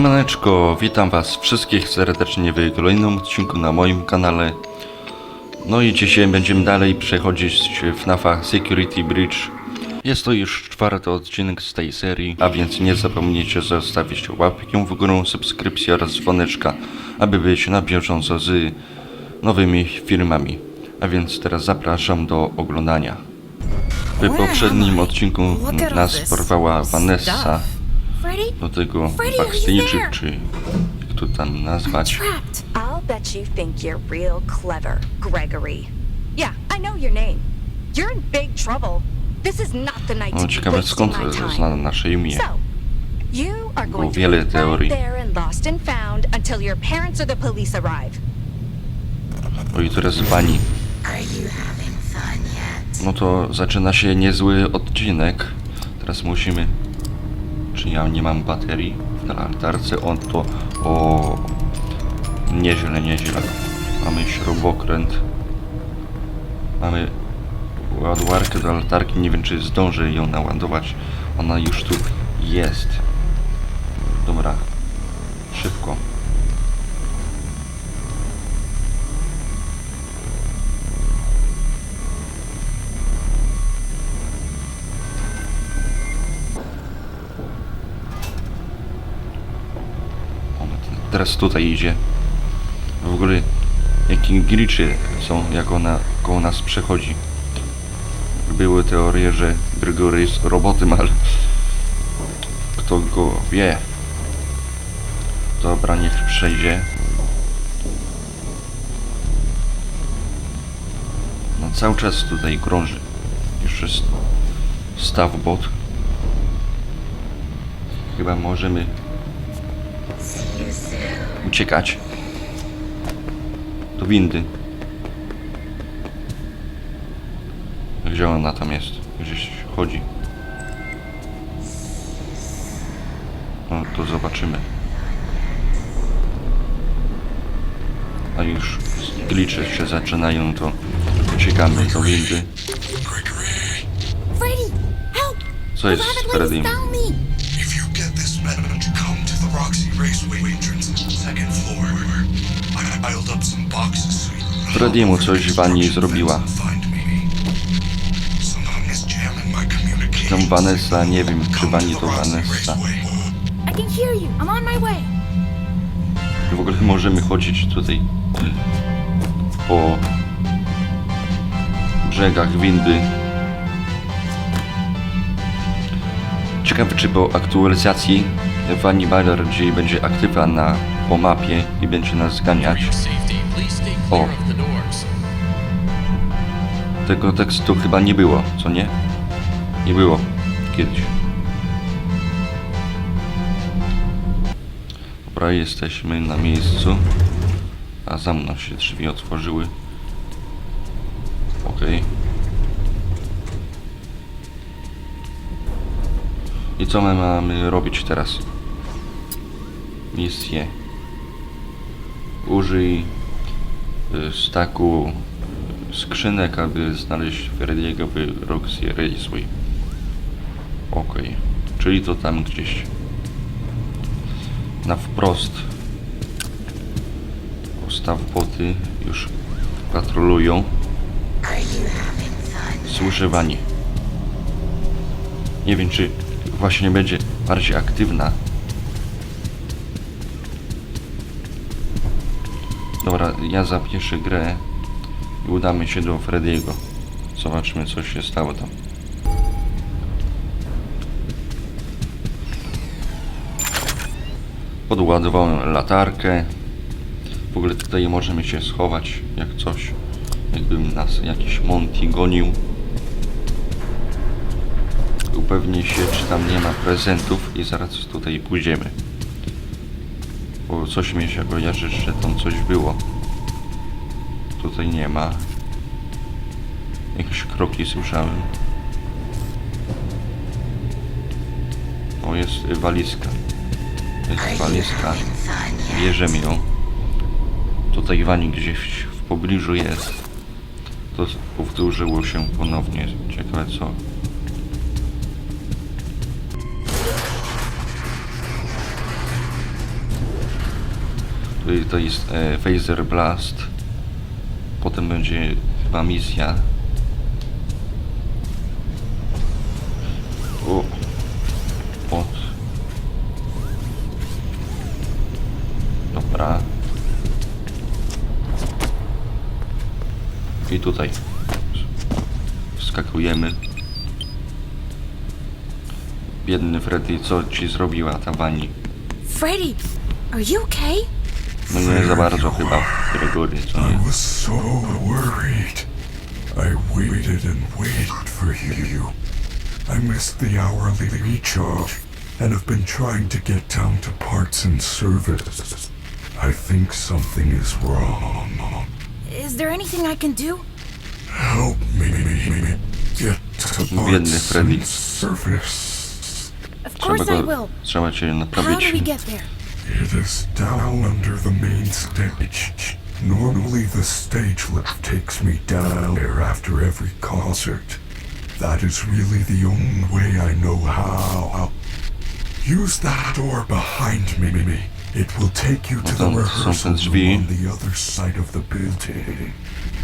Siemaneczko, witam was wszystkich serdecznie w kolejnym odcinku na moim kanale. No i dzisiaj będziemy dalej przechodzić FNAFa Security Bridge. Jest to już czwarty odcinek z tej serii, a więc nie zapomnijcie zostawić łapkę w górę, subskrypcji oraz dzwoneczka, aby być na bieżąco z nowymi filmami. A więc teraz zapraszam do oglądania. W poprzednim odcinku nas porwała Vanessa do tego Freddy, he's backstage, there. czy jak to tam nazwać. trapped. I'll bet you think you're real clever, Gregory. Yeah, I know your name. You're in big trouble. This is not the night No to be ciekawe wasting skąd my time. zna nasze imię. So, you are Było going to wiele be right teorii. there and lost and found until your parents or the police arrive. O i teraz pani. No to zaczyna się niezły odcinek. Teraz musimy... Czy ja nie mam baterii w latarce? On to... O... Nieźle, nieźle. Mamy śrubokręt. Mamy ładowarkę do latarki. Nie wiem, czy zdążę ją naładować. Ona już tu jest. Dobra. Szybko. Teraz tutaj idzie. W ogóle jakie glitchy są, jak ona koło nas przechodzi. Były teorie, że Gregory jest robotem, ale kto go wie. Dobra, niech przejdzie. No cały czas tutaj krąży. Jest staw bot. Chyba możemy uciekać do windy. Gdzie ona tam jest? Gdzieś chodzi. No to zobaczymy. A już glicze się zaczynają, to uciekamy do windy. Co jest z Freddym? Freddymu coś Wani zrobiła. communications. Vanessa, nie wiem czy Wani to Vanessa. I. W ogóle możemy chodzić tutaj po brzegach windy. Ciekawe czy po aktualizacji Fanny bardziej będzie aktywna na, po mapie i będzie nas zganiać. O. Tego tekstu chyba nie było, co nie? Nie było kiedyś. Dobra, jesteśmy na miejscu. A za mną się drzwi otworzyły. Okej. I co my mamy robić teraz? Misję. Użyj y, staku skrzynek, aby znaleźć Ferdiego Roxy Raceway. Okej. Czyli to tam gdzieś. Na wprost. Ustaw boty już patrolują. Słyszę Wani. Nie wiem, czy właśnie będzie bardziej aktywna. Dobra, ja zapieszę grę i udamy się do Frediego. Zobaczmy, co się stało tam. Podładowałem latarkę. W ogóle tutaj możemy się schować, jak coś. Jakby nas jakiś Monty gonił. Upewnij się, czy tam nie ma prezentów i zaraz tutaj pójdziemy. Bo coś mi się kojarzy, że tam coś było. Tutaj nie ma. Jakieś kroki słyszałem. O, jest walizka. Jest walizka. Bierzemy ją. Tutaj Wani gdzieś w pobliżu jest. To powtórzyło się ponownie. Ciekawe co. to jest e, Phaser Blast. Potem będzie chyba misja. O. Od. Dobra. I tutaj. Wskakujemy. Biedny Freddy, co ci zrobiła ta Wani? Freddy, are you okay? No nie za bardzo chyba Gregory, co I was so worried. I waited and waited for you. I missed the hourly recharge and have been trying to get down to parts and service. I think something is wrong. Is there anything I can do? Help me get to parts and service. Of course I will. trzeba cię How do we get there? It is down under the main stage. Normally, the stage lift takes me down there after every concert. That is really the only way I know how. Use that door behind me. It will take you to the rehearsal room on the other side of the building.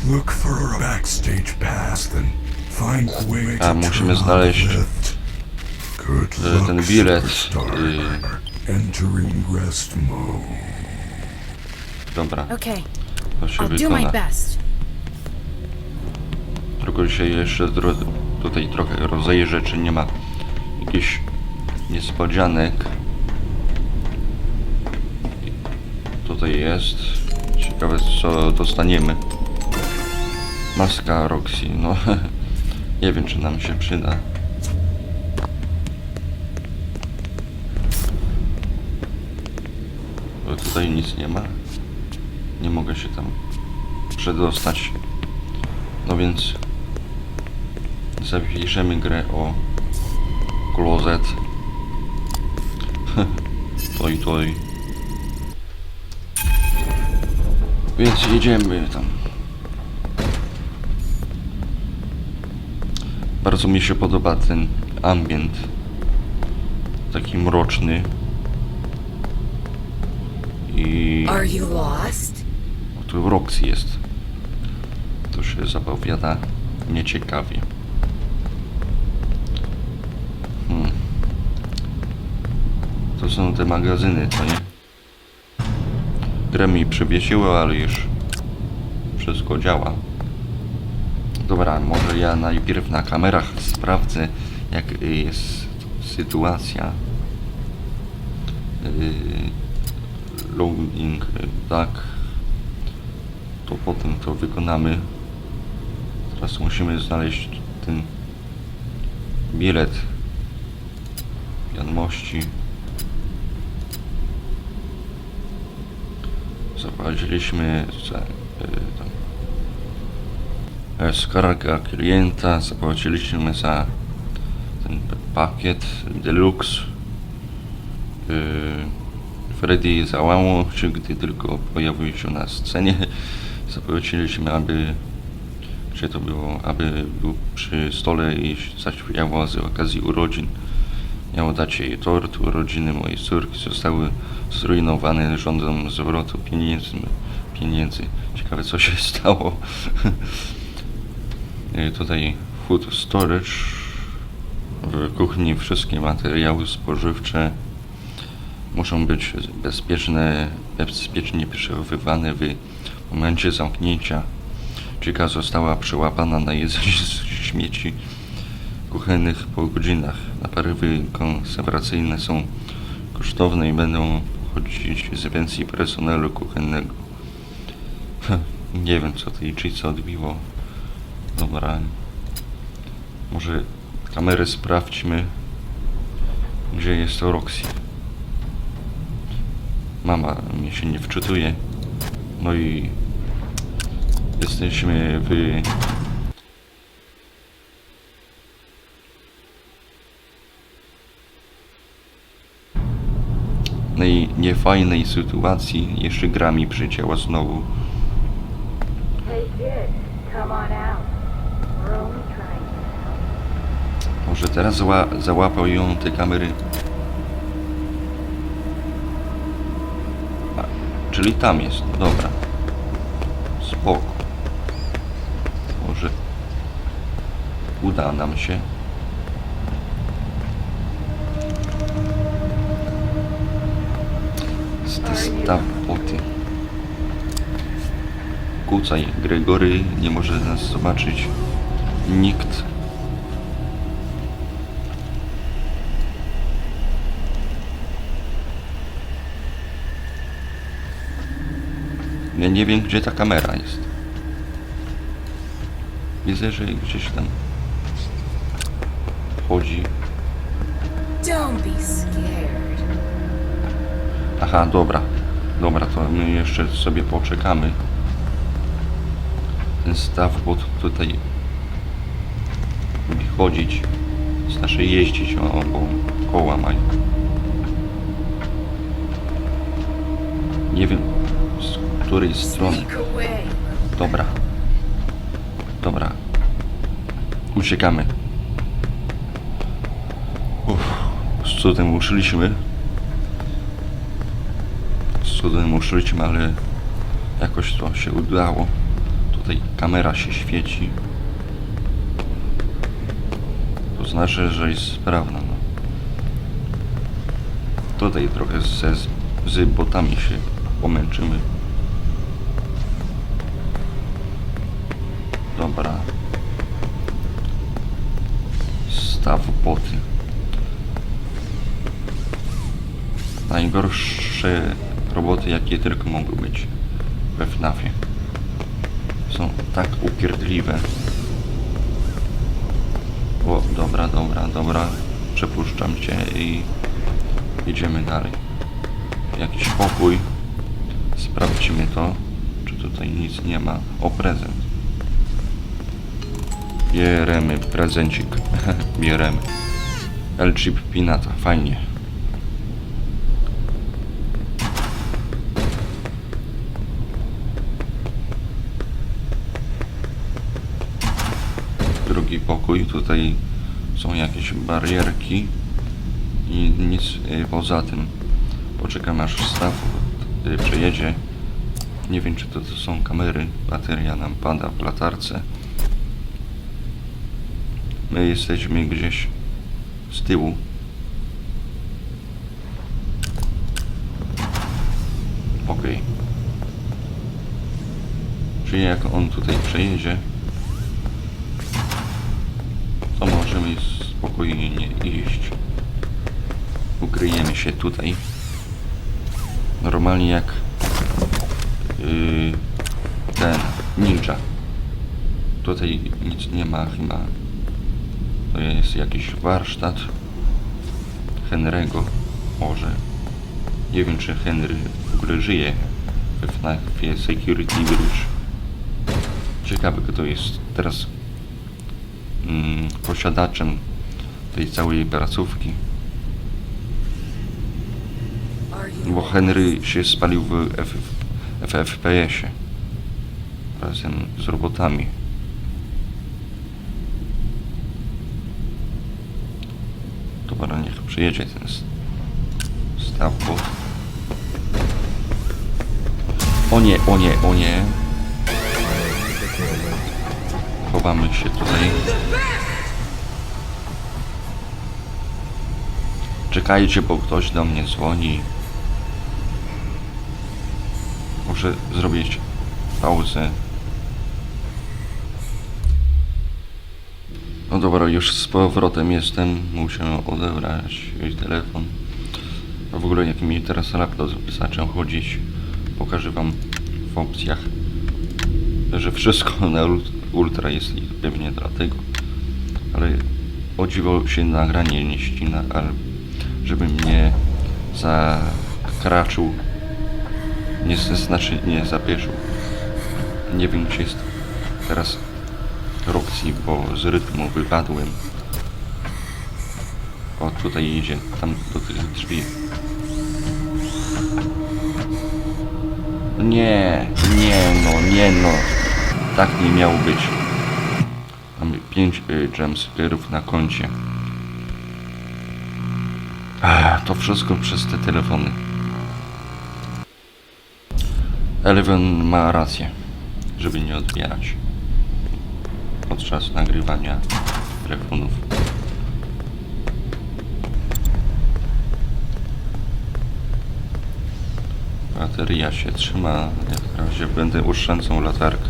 Look for a backstage pass, then find a way A, to musimy on the znaleźć, lift. Good luck, ten bilet, y- Entering rest mode. Dobra, Okay, to się I'll do my wykona. best. Tylko się jeszcze dro- tutaj trochę rozejrzę, czy nie ma jakichś niespodzianek. Tutaj jest. Ciekawe co dostaniemy. Maska Roxy, no nie wiem czy nam się przyda. Bo tutaj nic nie ma. Nie mogę się tam przedostać. No więc zapiszemy grę o klozet. Toj, toj. Więc jedziemy tam. Bardzo mi się podoba ten ambient. Taki mroczny. I Are you lost? tu Roxy jest. To się zapowiada nieciekawie. Hmm. To są te magazyny, to nie? Grę mi przywiesiło, ale już wszystko działa. Dobra, może ja najpierw na kamerach sprawdzę, jak jest sytuacja. Yy, loading, y, tak. To potem to wykonamy. Teraz musimy znaleźć ten bilet wiadomości. Zapłaciliśmy za tam, e, skarga klienta, zapłaciliśmy za ten pakiet deluxe. Freddy załamał się, gdy tylko pojawił się na scenie. Zapłaciliśmy, aby gdzie to było, aby był przy stole i zaśpiewał z okazji urodzin. Miał dać jej tort, urodziny mojej córki zostały zrujnowane rządem zwrotu pieniędzy. pieniędzy. Ciekawe co się stało. I Tutaj food storage. W kuchni wszystkie materiały spożywcze muszą być bezpieczne, bezpiecznie przechowywane w momencie zamknięcia. Chica została przyłapana na jedzeniu z śmieci kuchennych po godzinach. Naprawy konserwacyjne są kosztowne i będą pochodzić z pensji personelu kuchennego. Nie wiem co tej Chica odbiło. Dobra. Może kamerę sprawdźmy. Gdzie jest Roxy? Mama mnie się nie wczytuje. No i jesteśmy w tej niefajnej sytuacji. Jeszcze gra mi przycięła znowu. Może teraz zła, załapał ją te kamery. Czyli tam jest, dobra. Spoko. Może uda nam się. Staw poty. Kucaj, Gregory, nie może nas zobaczyć nikt. Ja nie wiem, gdzie ta kamera jest. Widzę, że gdzieś tam chodzi. Aha, dobra. Dobra, to my jeszcze sobie poczekamy. Ten staw, bo tutaj lubi chodzić. Znaczy jeździć, o, bo koła mają. Nie wiem, z której strony. Dobra. Dobra. Uciekamy. Uff, z cudem uszyliśmy. Z cudem uszyliśmy, ale jakoś to się udało. Tutaj kamera się świeci. To znaczy, że jest sprawna. No. Tutaj trochę ze, z botami się pomęczymy. Dobra. Staw boty. Najgorsze roboty, jakie tylko mogły być we FNAFie. Są tak upierdliwe. O, dobra, dobra, dobra. Przepuszczam cię i idziemy dalej. Jakiś pokój. Sprawdźmy to, czy tutaj nic nie ma. O, prezent. Bieremy prezencik. Bieremy. L-chip pinata. Fajnie. Drugi pokój. Tutaj są jakieś barierki i nic y, poza tym. Poczekam aż staw y, przejedzie. Nie wiem czy to, to są kamery. Bateria nam pada w latarce. My jesteśmy gdzieś z tyłu. Okej. Czyli jak on tutaj przejedzie, to możemy spokojnie iść. Ukryjemy się tutaj. Normalnie jak yy, ten ninja. Tutaj nic nie ma chyba. To jest jakiś warsztat Henry'ego. Może. Nie wiem, czy Henry w ogóle żyje we FNAFie Security Bridge. Ciekawe, kto jest teraz mm, posiadaczem tej całej you Bo Henry się spalił w F w FPS-ie razem z robotami. Dobra, niech przyjedzie ten s- staw bot. O nie, o nie, o nie. Chowamy się tutaj. Czekajcie, bo ktoś do mnie dzwoni. Muszę zrobić pauzę. No dobra, już z powrotem jestem. Muszę odebrać telefon. A w ogóle jak mi teraz laptop zaczął chodzić, pokażę wam w opcjach, że wszystko na ult- ultra jest i pewnie dlatego. Ale o dziwo się nagranie nie ścina, ale żeby mnie zakraczył Nie, znaczy nie zapieszył. Nie wiem gdzie jest teraz Roxy, bo z rytmu wypadłem. O, tutaj idzie, tam do tych drzwi. Nie, nie no, nie no. Tak nie miało być. Mamy 5 y, na koncie. To wszystko przez te telefony. Eleven ma rację, żeby nie odbierać podczas nagrywania telefonów. Bateria się trzyma, ja w razie będę uszczędzał latarkę.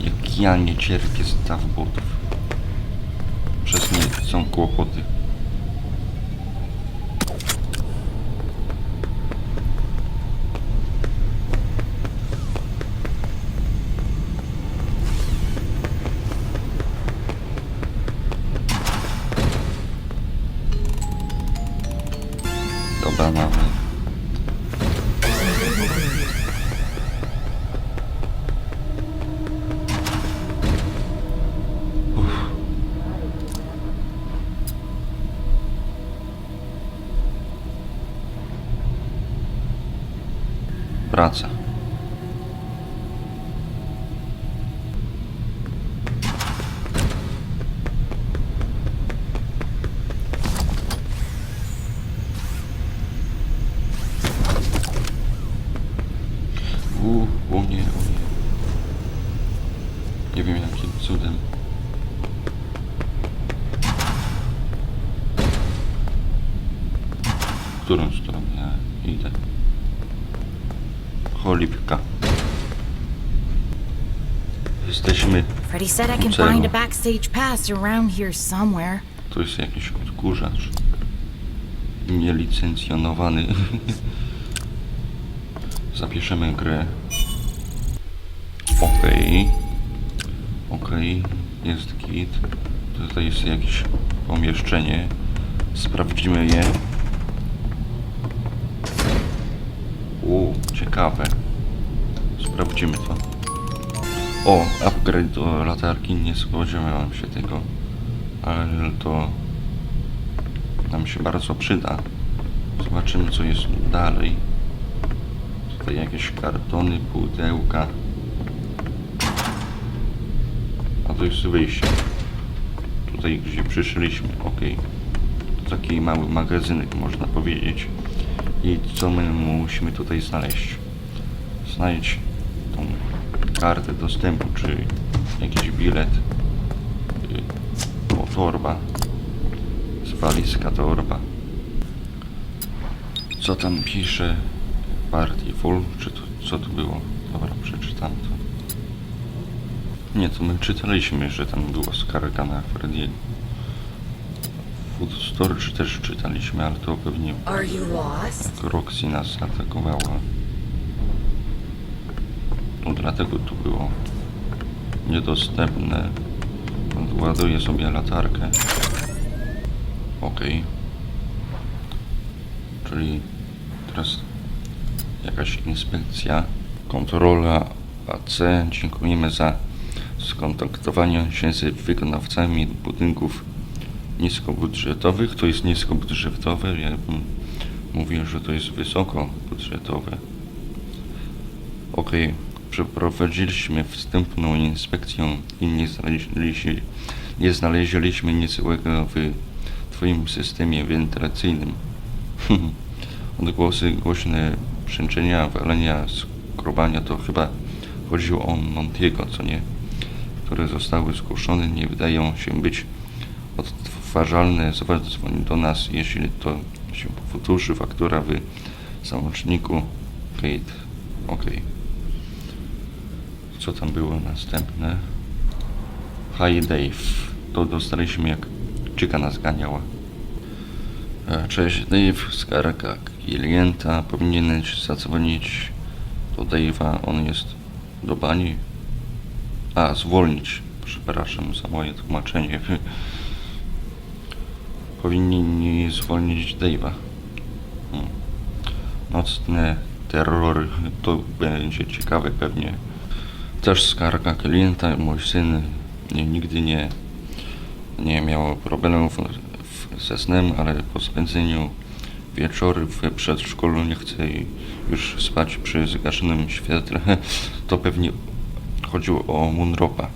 Jak ja nie cierpię staw butów. Przez nie są kłopoty. Said I can find a backstage pass around here somewhere. To jest jakiś odkurzacz. Nielicencjonowany. Zapiszemy grę. Okej. Okej. Jest git. Tutaj jest jakieś pomieszczenie. Sprawdzimy je. U, ciekawe. Sprawdzimy to. O, upgrade do latarki. Nie spodziewałem się tego. Ale to nam się bardzo przyda. Zobaczymy co jest dalej. Tutaj jakieś kartony, pudełka. A to jest wyjście. Tutaj gdzie przyszliśmy, ok. Taki mały magazynek można powiedzieć. I co my musimy tutaj znaleźć? Znajdź kartę dostępu, czy jakiś bilet. Y, O, torba. Z walizka torba. Co tam pisze? Party full? Czy to, co to było? Dobra, przeczytam to. Nie, to my czytaliśmy, że tam była skarga na Frediego. Food Storage też czytaliśmy, ale to pewnie Are you lost? jak Roxy nas atakowała. Dlatego tu było niedostępne. Odładuję sobie latarkę. Okej. Czyli teraz jakaś inspekcja, kontrola AC. Dziękujemy za skontaktowanie się z wykonawcami budynków niskobudżetowych. To jest niskobudżetowe. Ja bym mówił, że to jest wysokobudżetowe. Okej, przeprowadziliśmy wstępną inspekcję i nie znaleźliśmy, nie znaleźliśmy nic złego w Twoim systemie wentylacyjnym. Odgłosy, głośne brzęczenia, walenia, skrobania to chyba chodziło o Montiego, co nie? Które zostały zgłoszone, nie wydają się być odtwarzalne. Zadzwoń do nas, jeśli to się powtórzy. Faktura w załączniku. Kate. Ok. Co tam było następne? Hi Dave. To dostaliśmy jak czyka nas ganiała. E, Cześć Dave, skarga klienta. Powinieneś zadzwonić do Dave'a. On jest do bani. A, zwolnić. Przepraszam za moje tłumaczenie. powinni zwolnić Dave'a. Hmm. Nocne terrory, to będzie ciekawe pewnie. Też skarga klienta, mój syn nigdy nie, nie miał problemów ze snem, ale po spędzeniu wieczory w przedszkolu nie chce już spać przy zgaszonym świetle. To pewnie chodziło o Munropa.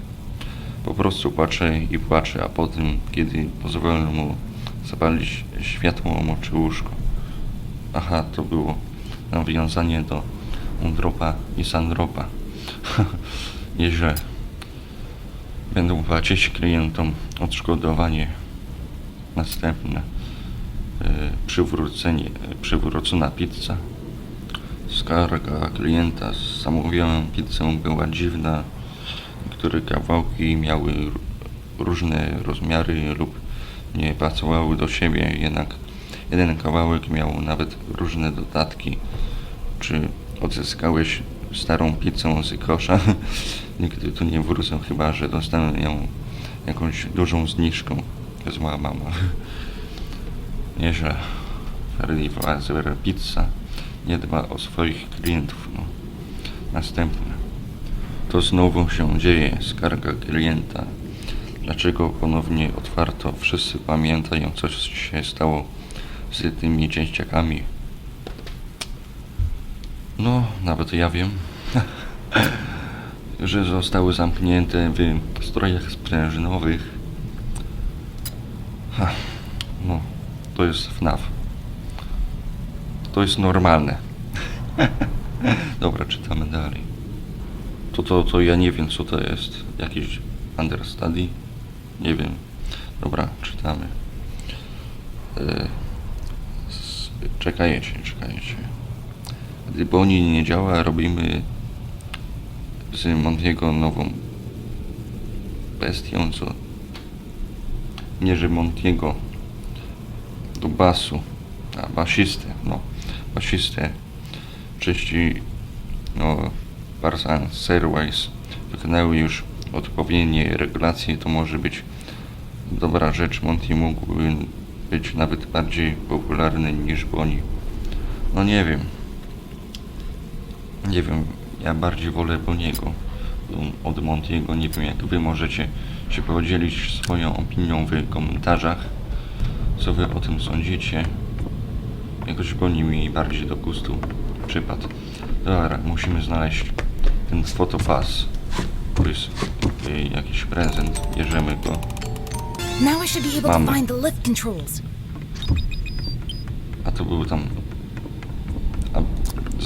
Po prostu płacze i płacze, a potem, kiedy pozwolę mu zapalić światło, moczy łóżko. Aha, to było nawiązanie do Mundropa i Sandropa. Nieźle. Będą płacić klientom odszkodowanie następne. Yy, przywrócenie, przywrócona pizza. Skarga klienta. Zamówiłem pizzę, była dziwna. Niektóre kawałki miały różne rozmiary lub nie pasowały do siebie, jednak jeden kawałek miał nawet różne dodatki. Czy odzyskałeś starą pizzę z kosza? Nigdy tu nie wrócę, chyba że dostanę ją jakąś dużą zniżką. Zła mama. Nieźle. Freddy Fazbear Pizza nie dba o swoich klientów. No. Następne. To znowu się dzieje. Skarga klienta. Dlaczego ponownie otwarto? Wszyscy pamiętają, co się stało z tymi dzieciakami. No, nawet ja wiem, że zostały zamknięte w strojach sprężynowych. Ha, no, to jest FNAF. To jest normalne. Dobra, czytamy dalej. To, to, to ja nie wiem, co to jest. Jakiś understudy? Nie wiem. Dobra, czytamy. E, czekajcie, czekajcie. Gdy Boni nie działa, robimy z Montiego nową bestią, co nie, że Montiego do basu, a basistę, no, basistę czyści, no, Barsan Airways wykonały już odpowiednie regulacje, to może być dobra rzecz. Monty mógłby być nawet bardziej popularny niż Boni. No nie wiem. Nie wiem, ja bardziej wolę Boniego od Montiego. Nie wiem, jak wy możecie się podzielić swoją opinią w komentarzach. Co wy o tym sądzicie? Jakoś Boni mi bardziej do gustu przypadł. Dobra, musimy znaleźć ten fotopas. To jest y, jakiś prezent. Bierzemy go. Mamy. A to był tam.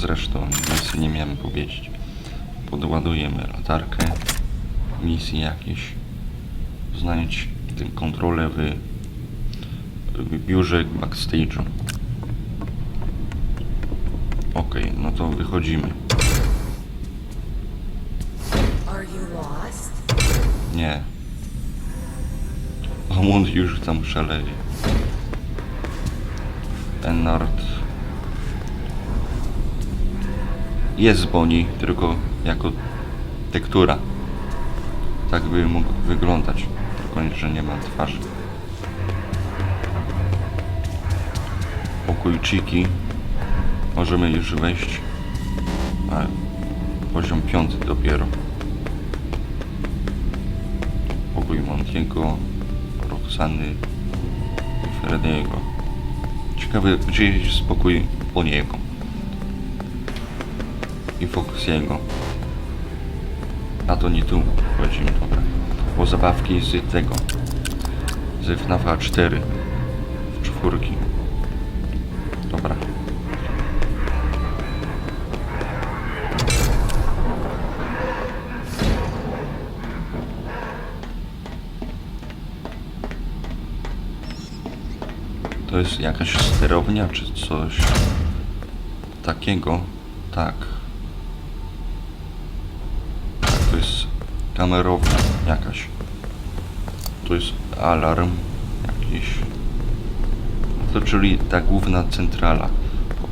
Zresztą nic nie miałem powiedzieć. Podładujemy latarkę. Misje jakieś. Znajdź tę kontrolę w, w biurze backstage'u. Okej, no to wychodzimy. Nie. Omund już tam szaleje. Ennard. Jest Boni, tylko jako tektura. Tak by mógł wyglądać. Tylko, że nie ma twarzy. Pokój Chiki. Możemy już wejść. A, poziom piąty dopiero. Pokój Montiego, Roxany i Frediego. Ciekawe, gdzie jest spokój Boniego i Foxiego. A to nie tu wchodzimy, dobra. Bo zabawki z tego, z FNAFa 4, w czwórki. Dobra. To jest jakaś sterownia czy coś takiego? Tak. Tak, to jest kamerownia jakaś. To jest alarm jakiś. To czyli ta główna centrala.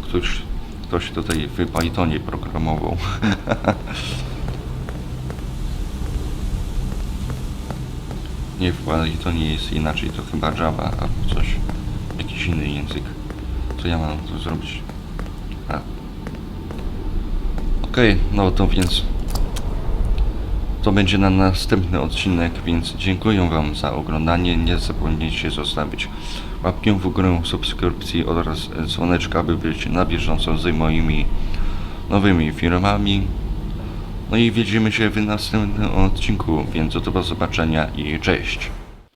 Ktoś, ktoś tutaj w Pythonie programował. Nie w Pythonie jest inaczej, to chyba Java albo coś. inny język. Co ja mam tu zrobić? Okej, no to więc to będzie na następny odcinek, więc dziękuję Wam za oglądanie. Nie zapomnijcie zostawić łapkę w górę, subskrypcji oraz dzwoneczka, aby być na bieżąco z moimi nowymi filmami. No i widzimy się w następnym odcinku, więc do zobaczenia i cześć.